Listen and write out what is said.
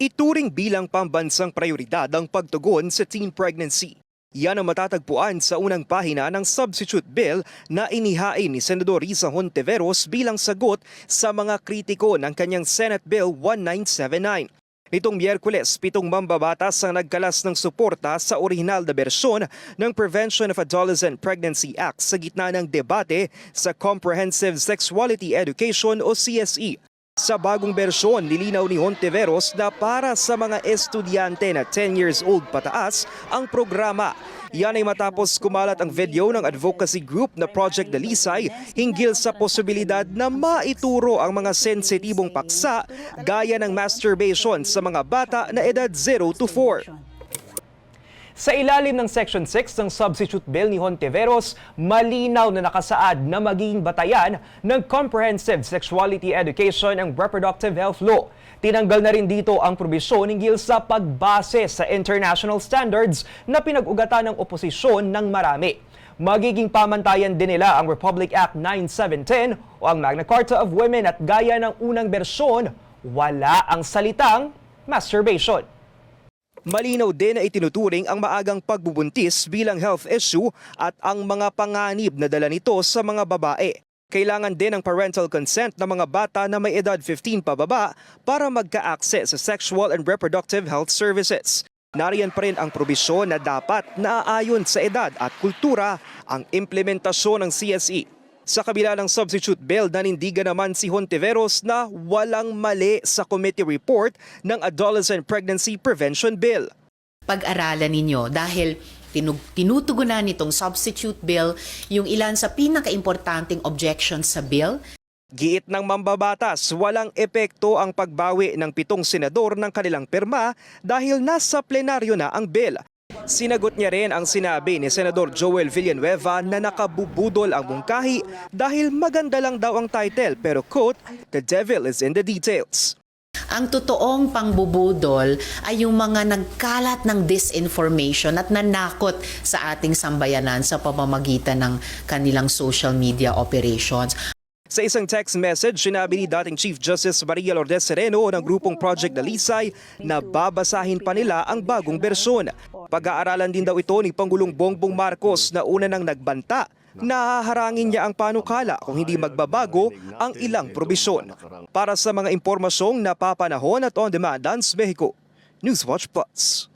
ituring bilang pambansang prioridad ang pagtugon sa teen pregnancy. Yan ang matatagpuan sa unang pahina ng substitute bill na inihain ni Senador Risa Hontiveros bilang sagot sa mga kritiko ng kanyang Senate Bill 1979. Nitong Miyerkules, pitong mambabatas ang nagkalas ng suporta sa orihinal na bersyon ng Prevention of Adolescent Pregnancy Act sa gitna ng debate sa Comprehensive Sexuality Education o CSE. Sa bagong bersyon, nilinaw ni Hontiveros na para sa mga estudyante na 10 years old pataas ang programa. Yan ay matapos kumalat ang video ng advocacy group na Project Dalisay hinggil sa posibilidad na maituro ang mga sensitibong paksa gaya ng masturbation sa mga bata na edad 0 to 4. Sa ilalim ng Section 6 ng Substitute Bill ni Hontiveros, malinaw na nakasaad na maging batayan ng Comprehensive Sexuality Education and Reproductive Health Law. Tinanggal na rin dito ang probisyon hinggil sa pagbase sa international standards na pinag-ugatan ng oposisyon ng marami. Magiging pamantayan din nila ang Republic Act 9710 o ang Magna Carta of Women at gaya ng unang bersyon, wala ang salitang masturbation. Malinaw din na itinuturing ang maagang pagbubuntis bilang health issue at ang mga panganib na dala nito sa mga babae. Kailangan din ng parental consent ng mga bata na may edad 15 pababa para magka-access sa sexual and reproductive health services. Nariyan pa rin ang probisyon na dapat naaayon sa edad at kultura ang implementasyon ng CSE. Sa kabila ng substitute bill, nanindigan naman si Hontiveros na walang mali sa committee report ng Adolescent Pregnancy Prevention Bill. pag-aralan ninyo dahil tinug- tinutugunan nitong substitute bill yung ilan sa pinakaimportanteng objections sa bill Giit ng mambabatas, walang epekto ang pagbawi ng pitong senador ng kanilang pirma dahil nasa plenaryo na ang bill. Sinagot niya rin ang sinabi ni Senador Joel Villanueva na nakabubudol ang mungkahi dahil maganda lang daw ang title pero quote, the devil is in the details. Ang totoong pangbubudol ay yung mga nagkalat ng disinformation at nanakot sa ating sambayanan sa pamamagitan ng kanilang social media operations. Sa isang text message, sinabi ni dating Chief Justice Maria Lourdes Sereno ng grupong Project Dalisay na babasahin pa nila ang bagong bersyon. Pag-aaralan din daw ito ni Pangulong Bongbong Marcos na una nang nagbanta na haharangin niya ang panukala kung hindi magbabago ang ilang probisyon. Para sa mga impormasyong napapanahon at on-demand, Dance Mexico, Newswatch Plus.